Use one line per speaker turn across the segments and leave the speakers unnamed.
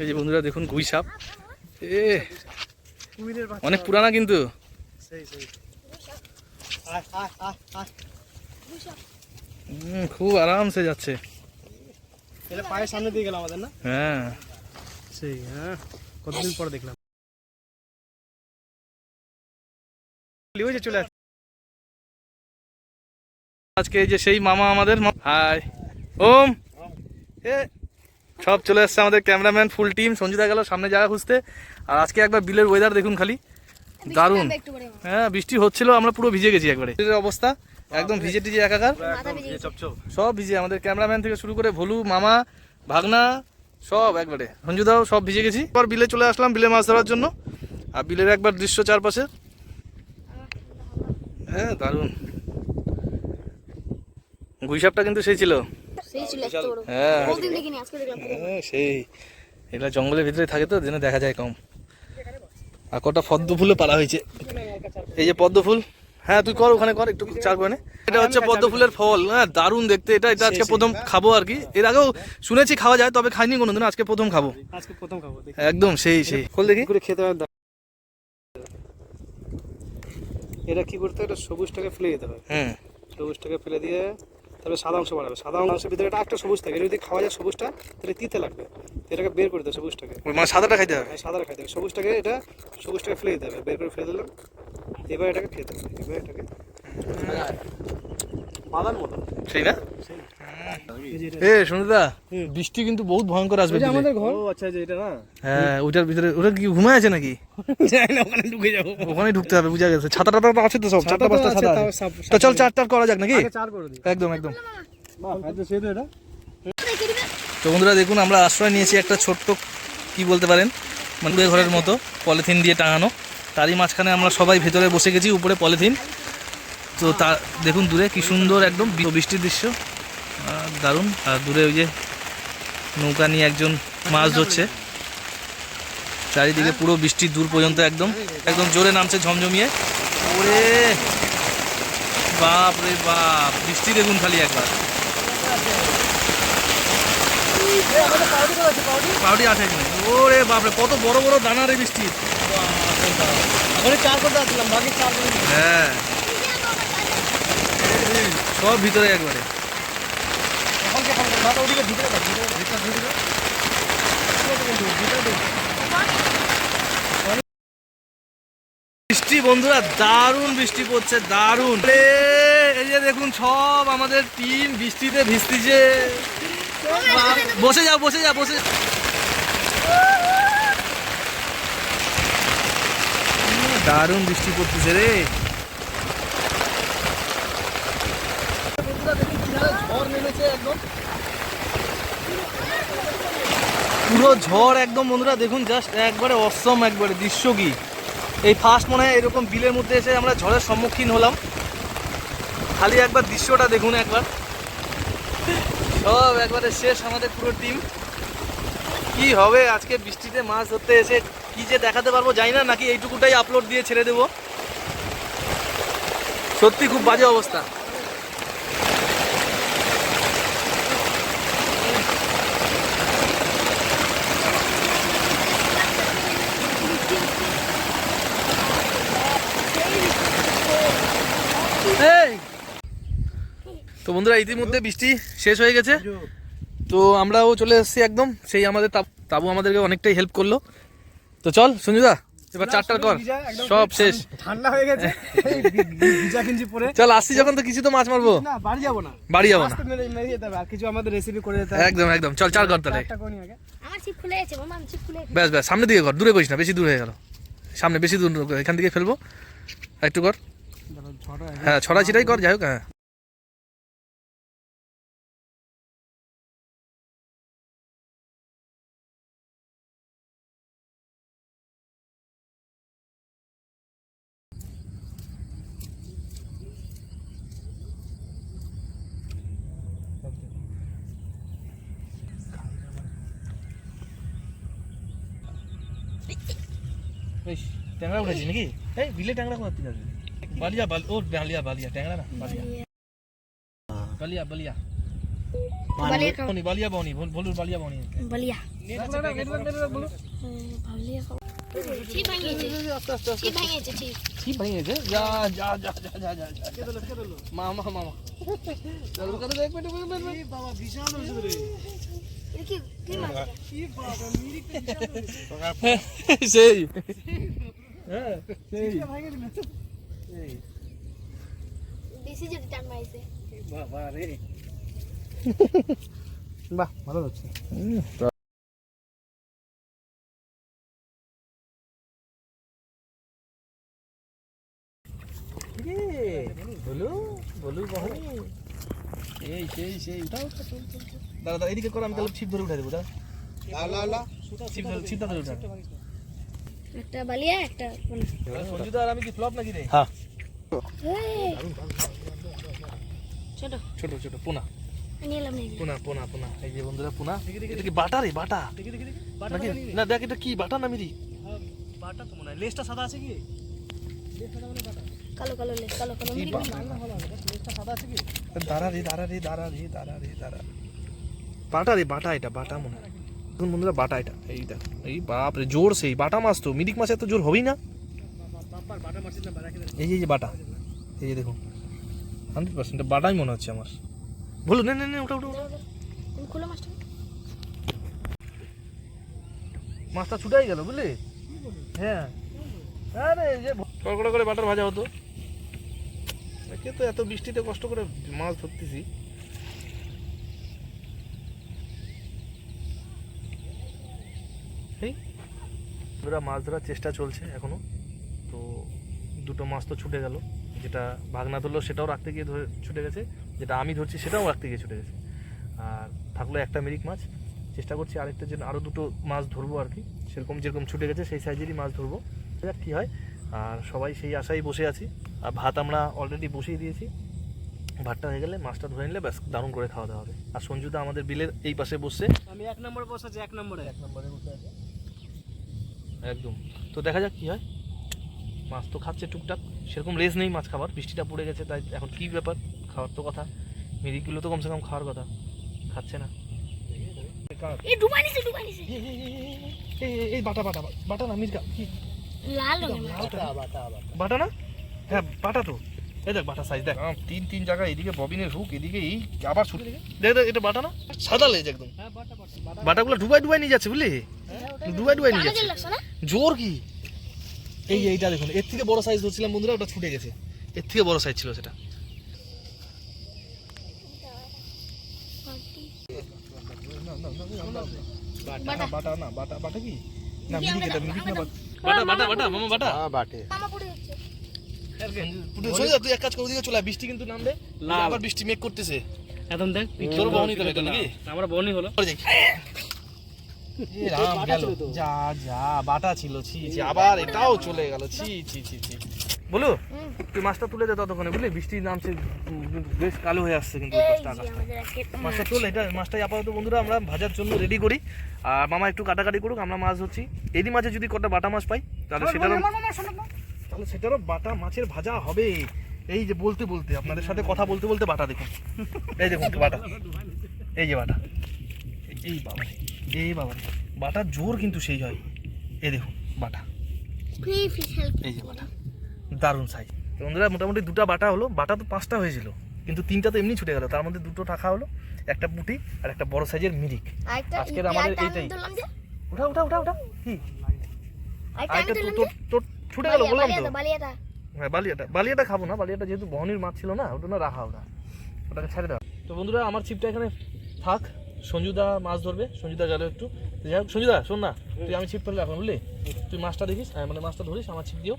এই যে বন্ধুরা দেখুন গুই সাপ। এ অনেক পুরানা কিন্তু। খুব আরামসে যাচ্ছে।
পায়ের সামনে দিয়ে গেল আমাদের না?
হ্যাঁ।
সেই হ্যাঁ। কতদিন পর দেখলাম। চলে
আজকে এই যে সেই মামা আমাদের হাই। ওম। এ সব চলে এসছে আমাদের ক্যামেরাম্যান ফুল টিম সঞ্জিতা গেল সামনে জায়গা খুঁজতে। আর আজকে একবার বিলের ওয়েদার দেখুন খালি। দারুণ। হ্যাঁ বৃষ্টি হচ্ছিল আমরা পুরো ভিজে গেছি একবারে। অবস্থা একদম ভিজে টিজে একাকার। সব ভিজে আমাদের ক্যামেরাম্যান থেকে শুরু করে ভলু মামা ভাগনা সব একবারে। সঞ্জুদাও সব ভিজে গেছি। পর বিলে চলে আসলাম বিলে মাছ ধরার জন্য। আর বিলের একবার দৃশ্য চারপাশে। হ্যাঁ দারুণ। গুইসাপটা কিন্তু সেই ছিল। হ্যাঁ।
দেখলাম।
হ্যাঁ, সেই। এটা জঙ্গলের ভিতরে থাকে তো যেন দেখা যায় কম। আর কটা পদ্ম ফুলে পালা হয়েছে। এই যে পদ্ম ফুল হ্যাঁ তুই কর ওখানে কর একটু চার করে এটা হচ্ছে পদ্ম ফুলের ফল হ্যাঁ দারুণ দেখতে। এটা এটা আজকে প্রথম খাব আর কি। এর আগেও শুনেছি খাওয়া যায় তবে খাইনি কোনোদিন আজকে প্রথম খাব।
আজকে প্রথম খাব
একদম সেই সেই। খোল দেখি।
করে খেতে হবে এটা কি করতে হবে এটা সবুজটাকে ফেলে দিতে হবে
হুম।
সবুজটাকে ফেলে দিয়ে তারপরে সাদা অংশ বাড়াবে সাদা অংশের ভিতরে একটা একটা সবুজ থাকে। যদি খাওয়া যায় সবুজটা তাহলে তিতে লাগবে। এটাকে বের করে দেবে সবুজটাকে।
মানে সাদাটা খাইতে হবে?
হ্যাঁ, সাদাটা খাইতে হবে। সবুজটাকে এটা সবুজটাকে ফেলে দিতে হবে। বের করে ফেলে দিলাম। এবার এটাকে খেতে হবে। এবার এটাকে
সেই না? এ বৃষ্টি কিন্তু বহুত ভয়ঙ্কর আসবে
আমাদের ঘর? ও আচ্ছা যে এটা না?
হ্যাঁ ওটার ভিতরে ওটা কি ঘুমায় আছে নাকি?
যাই না ওখানে ঢুকে যাব।
ওখানে ঢুকতে হবে বুঝা গেছে। ছাতা টাতা তো আছে তো সব চারটা পাঁচটা ছাতা তো চল
সাপ-
চার চার করা যাক নাকি?
চার করে দিই।
একদম একদম।
তো
বন্ধুরা দেখুন আমরা আশ্রয় নিয়েছি একটা ছোট্ট কি বলতে পারেন? মানে ঘরের মতো পলিথিন দিয়ে টাঙানো। তারই মাঝখানে আমরা সবাই ভেতরে বসে গেছি উপরে পলিথিন। তো তা দেখুন দূরে কি সুন্দর একদম বৃষ্টির দৃশ্য। দারুণ। আর দূরে ওই যে নৌকা নিয়ে একজন মাছ ধরছে। চারিদিকে পুরো বৃষ্টি দূর পর্যন্ত একদম। একদম জোরে নামছে ঝমঝমিয়ে। ওরে বাপ রে বাপ বৃষ্টি দেখুন খালি একবার। পাউডি আছে ওরে বাপরে কত বড় বড় দানা রে বৃষ্টি। হ্যাঁ সব ভিতরে একবারে
এখন কে ফোন করে মাথা ওদিকে ভিতরে দাও, ভিতরে দাও, ভিতরে দাও। ভিতরে দাও।
বৃষ্টি বন্ধুরা বৃষ্টি পড়ছে এই যে দেখুন সব আমাদের টিম বৃষ্টিতে ভিজতিছে বাপ, বসে যাও বসে যাও বসে। দারুণ বৃষ্টি পড়তেছে রে ঝড় নেমেছে একদম। পুরো ঝড় একদম, বন্ধুরা, দেখুন জাস্ট একবারে অসম একবারে দৃশ্য কি। এই ফার্স্ট মনে হয় এরকম বিলের মধ্যে এসে আমরা ঝড়ের সম্মুখীন হলাম। খালি একবার দৃশ্যটা দেখুন একবার। সব একবারে শেষ আমাদের পুরো টিম কি হবে, আজকে বৃষ্টিতে মাছ ধরতে এসে কি যে দেখাতে পারব জানি না, নাকি এইটুকুটাই আপলোড দিয়ে ছেড়ে দেবো। সত্যি খুব বাজে অবস্থা এই! তো বন্ধুরা ইতিমধ্যে বৃষ্টি শেষ হয়ে গেছে। তো আমরাও চলে এসেছি একদম। সেই আমাদের তাব- আমাদেরকে অনেকটাই হেল্প করল। তো চল সঞ্জুদা এবার চারটার কর। সব শেষ।
ঠান্ডা হয়ে গেছে। পরে।
চল আসছি যখন তো কিছু তো মাছ মারবো।
না বাড়ি যাব না।
বাড়ি যাব না।
আর কিছু আমাদের রেসিপি করে হবে।
একদম একদম। চল চার কর তাহলে।
চারটা কোনি আগে।
আমার ছিপ খুলে গেছে মামা ছিপ খুলে
ব্যাস ব্যাস সামনে দিকে কর দূরে করিস না বেশি দূর হয়ে গেল। সামনে বেশি দূর এখান থেকে ফেলব। আর একটু কর।
হয়ে
হ্যাঁ ছড়া ছিটাই কর যাই হোক হ্যাঁ। বেশ ট্যাংরা উঠেছি নাকি? এই বিলে ট্যাংরা কোথা থেকে আসবে? বালিয়া বাল ও বালিয়া বালিয়া ট্যাংরা না? বালিয়া। বালিয়া বালিয়া।
বালিয়া খাও
বনি বালিয়া বনি বল- বলুর বালিয়া বনি।
বালিয়া। বালিয়া খাও ছি ভাঙিয়েছে ছি ভাঙিয়েছে ছি।
কি ভেঙেছে যা যা যা যা যা যা যা। মামা মামা দাদুর কাছে দেখ বেটা বেটা বেটা
বাবা বিশাল
সেই। হ্যাঁ
বাহ ভালো হচ্ছে
বলু বলু বহনি। এই। সেই সেই। উঠাও। দাদা দাদা এদিকে করো আমি তাহলে ছিপ ধরে উঠে দেবো দাদা ছিপ ধরে ছিপ ধরে উঠা
একটা বালিয়া একটা পোনা
সঞ্জুদা আর আমি কি ফ্লপ নাকি রে?
এই, ছোট।
ছোট ছোট পোনা। পোনা পোনা পোনা। এই যে বন্ধুরা পোনা। এটা কি বাটা রে বাটা? নাকি? না দেখ এটা কি? বাটা না মিরি?
বাটা তো মনে হয়। লেজটা সাদা আছে কি?
কালো কালো লেস কালো কালো
দাঁড়া রে দাঁড়া রে দাঁড়া রে দাঁড়া রে দাঁড়া। বাটা রে বাটা এটা বাটা মনে হয়। দেখুন বন্ধুরা বাটা এটা? এই দেখ এই বাপ রে জোর সেই বাটা মাছ তো মিরিক মাছ এত জোর হবেই না? এই যে বাটা এই যে দেখুন হান্ড্রেড পার্সেন্ট বাটাই মনে হচ্ছে আমার। বলো নে নে ওটা ওটা
মাছটা।
মাছটা ছুটাই গেল বুঝলি? হ্যাঁ। আরে এই যে কড়কড়া করে বাটার ভাজা হতো। একে তো এত বৃষ্টিতে কষ্ট করে মাছ ধরতেছি। এই ওরা মাছ ধরার চেষ্টা চলছে এখনও তো দুটো মাছ তো ছুটে গেল। যেটা ভাগনা ধরলো সেটাও রাখতে গিয়ে ধরে ছুটে গেছে। যেটা আমি ধরছি সেটাও রাখতে গিয়ে ছুটে গেছে। আর থাকল একটা মিরিক মাছ। চেষ্টা করছি আরেকটা যেন আরও দুটো মাছ ধরবো আর কি। সেরকম যেরকম ছুটে গেছে সেই সাইজেরই মাছ ধরবো। যাক কী হয়। আর সবাই সেই আশায় বসে আছি। আর ভাত আমরা অলরেডি বসিয়ে দিয়েছি। ভাতটা হয়ে গেলে মাছটা ধরে নিলে ব্যাস দারুণ করে খাওয়া দাওয়া হবে। আর সঞ্জুদা আমাদের বিলের এই পাশে বসছে।
আমি এক নম্বরে বসেছি এক নম্বরে।
এক নম্বরে বসে আছে। একদম। তো দেখা যাক কী হয়। মাছ তো খাচ্ছে টুকটাক। সেরকম লেজ নেই মাছ খাবার। বৃষ্টিটা পড়ে গেছে তাই এখন কী ব্যাপার? খাওয়ার তো কথা। মিরিকগুলো তো কমসে কম খাওয়ার কথা। খাচ্ছে না।
এই ডুবাই নিছে ডুবাই নিছে।
এই, এই, এই, এই, এই, এই বাটা বাটা বাটা না মির্গা কি?
লাল
বাটা না? হ্যাঁ বাটা তো। এই দেখ বাটা সাইজ দেখ। আম, তিন তিন জায়গায় এদিকে ববিনের হুক এদিকে এই আবার ছুটে দেখ দেখ এটা বাটা না? সাদা লেজ একদম।
হ্যাঁ বাটা বাটা। বাটা
বাটাগুলো ডুবাই ডুবাই নিয়ে যাচ্ছে বুঝলি? ডুবাই ডুবাই নিয়ে জোর কি? এই এইটা দেখুন এর থেকে বড় সাইজ ধরছিলাম বন্ধুরা ওটা ছুটে গেছে। এর থেকে বড় সাইজ ছিল সেটা।
বাটা।
বাটা না বাটা বাটা কি? না মিরিক এটা বাটা বাটা বাটা। মামা বাটা।
মামা পড়ে যাচ্ছে।
তুই এক কাজ করে চলে বৃষ্টি কিন্তু নামবে। আবার বৃষ্টি মেঘ করতেছে।
এখন দেখ
তোর বহনি তো এটা নাকি?
আমরা বনি হলো।
রাম গেল। যা যা বাটা ছিল ছি ছি আবার এটাও চলে গেল। ছি ছি ছি ছি। বলো। তুই মাছটা তুলে দে ততক্ষণে বুঝলি? বৃষ্টি নামছে বেশ কালো হয়ে আসছে কিন্তু মাছটা তোলে এটা মাছটাই আপাতত বন্ধুরা আমরা ভাজার জন্য রেডি করি। আর মামা একটু কাটাকাটি করুক আমরা মাছ ধরছি। এদি মাঝে যদি কটা বাটা মাছ পাই তাহলে সেটারও তাহলে সেটারও বাটা মাছের ভাজা হবে। এই যে বলতে বলতে আপনাদের সাথে কথা বলতে বলতে বাটা দেখুন। এই দেখুন বাটা। এই যে বাটা। এই বাবা। এই বাবা বাটা জোর কিন্তু সেই হয়। এই দেখুন বাটা। এই যে বাটা দারুণ সাইজ তো বন্ধুরা মোটামুটি দুটো বাটা হলো বাটা তো পাঁচটা হয়েছিল কিন্তু তিনটা তো এমনি ছুটে গেল। তার মধ্যে দুটো টাকা হলো একটা পুঁটি আর একটা বড় সাইজের মিরিক। আজকের আমাদের এইটাই। ওঠা ওঠা ওঠা ওঠা কি?
আরেকটা
একটা তোর ছুটে গেল বললাম তো। হ্যাঁ বালিয়াটা বালিয়াটা খাব না বালিয়াটা যেহেতু বহনির মাছ ছিল না ওটা না রাখা ওটা। ওটাকে ছেড়ে দাও। তো বন্ধুরা আমার ছিপটা এখানে থাক। সঞ্জুদা মাছ ধরবে সঞ্জুদা গেল একটু। যাই হোক সঞ্জুদা শোন না তুই আমি ছিপ ফেললে এখন বুঝলি? তুই মাছটা দেখিস আহ, মানে মাছটা ধরিস আমার ছিপ দিও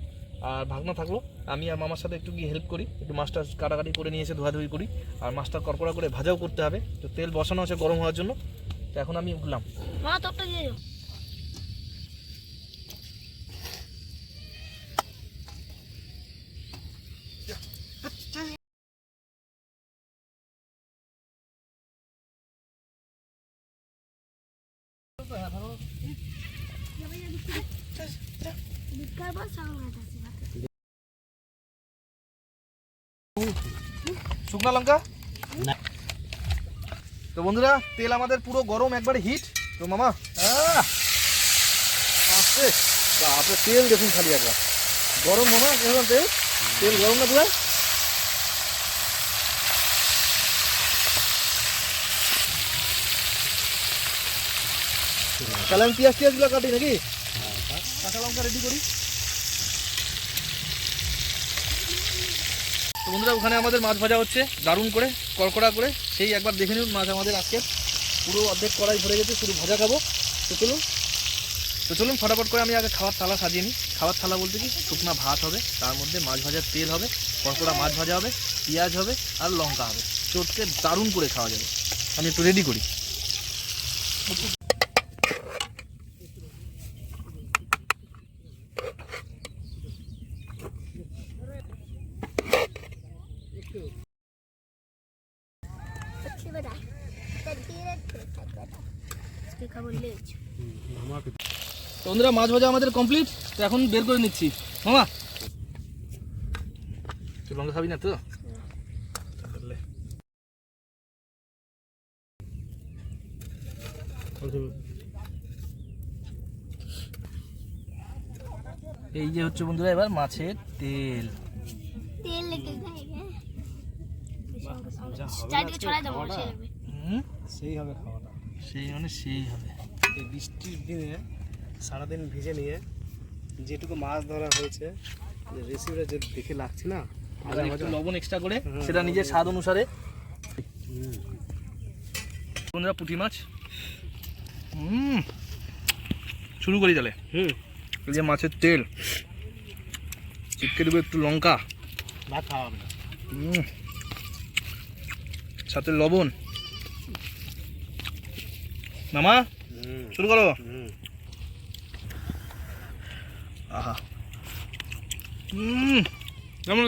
আর ভাগনা থাকল। আমি আর মামার সাথে একটু গিয়ে হেল্প করি একটু মাছটা কাটাকাটি করে নিয়ে এসে ধোয়াধুয়ি করি আর মাছটা কড়কড়া করে ভাজাও করতে হবে। তো তেল বসানো আছে গরম হওয়ার জন্য তো এখন আমি উঠলাম।
মা তোরটা দিয়ে দাও বিকার পর সামনে আছে
শুকনা লঙ্কা? তো বন্ধুরা, তেল আমাদের পুরো গরম, একবারে হিট তো মামা, আহ! আসছে বাপরে, তেল দেখুন খালি একবার। গরম মামা কেমন তেল? তেল গরম না পুরো? তাহলে আমি পেঁয়াজ টিয়াজগুলো কাটি নাকি? কাঁচা লঙ্কা রেডি করি। তো বন্ধুরা, ওখানে আমাদের মাছ ভাজা হচ্ছে, দারুণ করে, কড়কড়া করে। সেই একবার দেখে নিন মাছ আমাদের আজকে পুরো অর্ধেক কড়াই ভরে গেছে, শুধু ভাজা খাব। তো চলুন। তো চলুন, ফটাফট করে আমি আগে খাওয়ার থালা সাজিয়ে নিই। খাওয়ার থালা বলতে কি? শুকনা ভাত হবে, তার মধ্যে মাছ ভাজার তেল হবে, কড়কড়া মাছ ভাজা হবে, পেঁয়াজ হবে, আর লঙ্কা হবে। চটকে দারুণ করে খাওয়া যাবে। আমি একটু রেডি করি। বন্ধুরা মাছ ভাজা আমাদের কমপ্লিট তো এখন বের করে নিচ্ছি। মামা। তুই লঙ্কা খাবি না তো? এই যে হচ্ছে বন্ধুরা এবার মাছের তেল।
তেল লেগে যায়। চারদিকে ছড়াই দেবো
হুম?
সেই হবে খাওয়াটা।
সেই মানে সেই হবে।
এই বৃষ্টির দিনে সারাদিন ভিজে নিয়ে যেটুকু মাছ ধরা হয়েছে রেসিপিটা যে দেখে লাগছে না
লবণ এক্সট্রা করে সেটা নিজের স্বাদ অনুসারে। বন্ধুরা পুঁটি মাছ। হুম। শুরু করি তাহলে।
হুম।
যে মাছের তেল। চিপকে দেবো একটু লঙ্কা।
ভাত খাওয়া হবে না।
হুম। সাথে লবণ। মামা শুরু করো। আহা। কেমন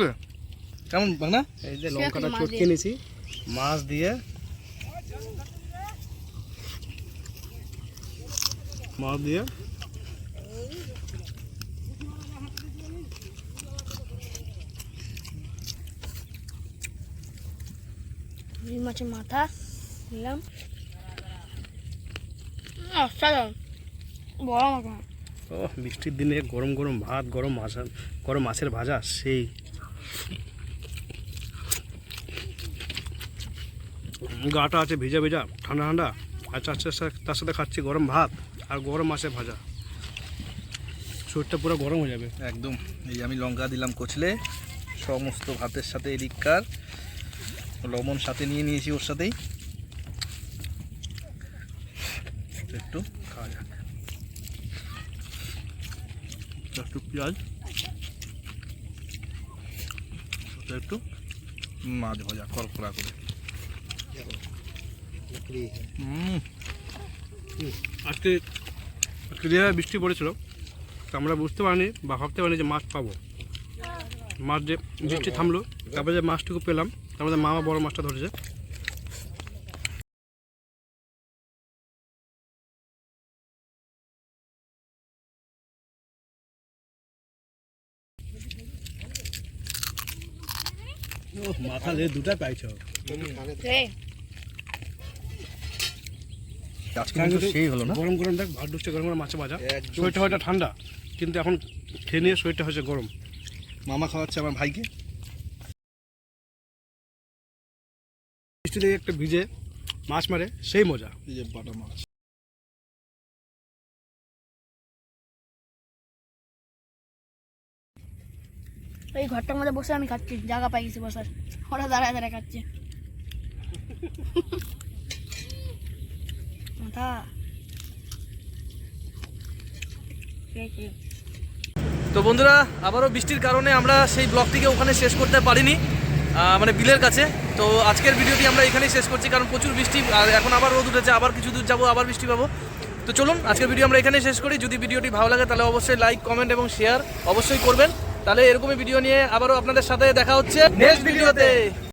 কেমন বাংলা
এই যে লঙ্কাটা
মাছ
চটকে
দিয়ে-
নিয়েছি। মাছ দিয়ে। মাছ দিয়ে?
মাছের মাথা নিলাম। অসাধারণ। বড়
ও বৃষ্টির দিনে গরম গরম ভাত গরম মাছ গরম মাছের ভাজা সেই। গাটা আছে ভেজা ভেজা ঠান্ডা ঠান্ডা। আর তার সাথে তার সাথে খাচ্ছি গরম ভাত আর গরম মাছের ভাজা। শরীরটা পুরো গরম হয়ে যাবে।
একদম। এই যে আমি লঙ্কা দিলাম কচলে সমস্ত ভাতের সাথে এদিককার। লবণ সাথে নিয়ে নিয়েছি ওর সাথেই। একটু খাওয়া যাক। একটু পেঁয়াজ একটু মাছ ভাজা করকরা করে।
আজকে যেভাবে বৃষ্টি পড়েছিল আমরা বুঝতে পারিনি বা ভাবতে পারিনি যে মাছ পাবো। মাছ যে বৃষ্টি থামলো, তারপরে যে মাছটুকু পেলাম, তারপরে মামা বড় মাছটা ধরেছে। মাথা দিয়ে দুটা পাইছ।
কিন্তু সেই হলো না?
গরম গরম দেখ ভাত ঢুকছে গরম গরম মাছে ভাজা। শরীরটা হয়তো ঠান্ডা কিন্তু এখন খেয়ে নিয়ে শরীরটা হচ্ছে গরম।
মামা খাওয়াচ্ছে আমার ভাইকে।
বৃষ্টি থেকে একটা ভিজে মাছ মারে সেই মজা।
বাটা মাছ।
এই ঘরটার মধ্যে বসে আমি খাচ্ছি, জায়গা পাই গেছি বসার। ওরা দাঁড়ায় দাঁড়ায় খাচ্ছে।
তো বন্ধুরা, আবারও বৃষ্টির কারণে আমরা সেই ব্লগটিকে ওখানে শেষ করতে পারিনি মানে বিলের কাছে। তো আজকের ভিডিওটি আমরা এখানেই শেষ করছি, কারণ প্রচুর বৃষ্টি, আর এখন আবার রোদ উঠেছে, আবার কিছু দূর যাব, আবার বৃষ্টি পাবো। তো চলুন, আজকের ভিডিও আমরা এখানেই শেষ করি। যদি ভিডিওটি ভালো লাগে, তাহলে অবশ্যই লাইক কমেন্ট এবং শেয়ার অবশ্যই করবেন। তাহলে এরকমই ভিডিও নিয়ে আবারও আপনাদের সাথে দেখা হচ্ছে। নেক্সট ভিডিওতে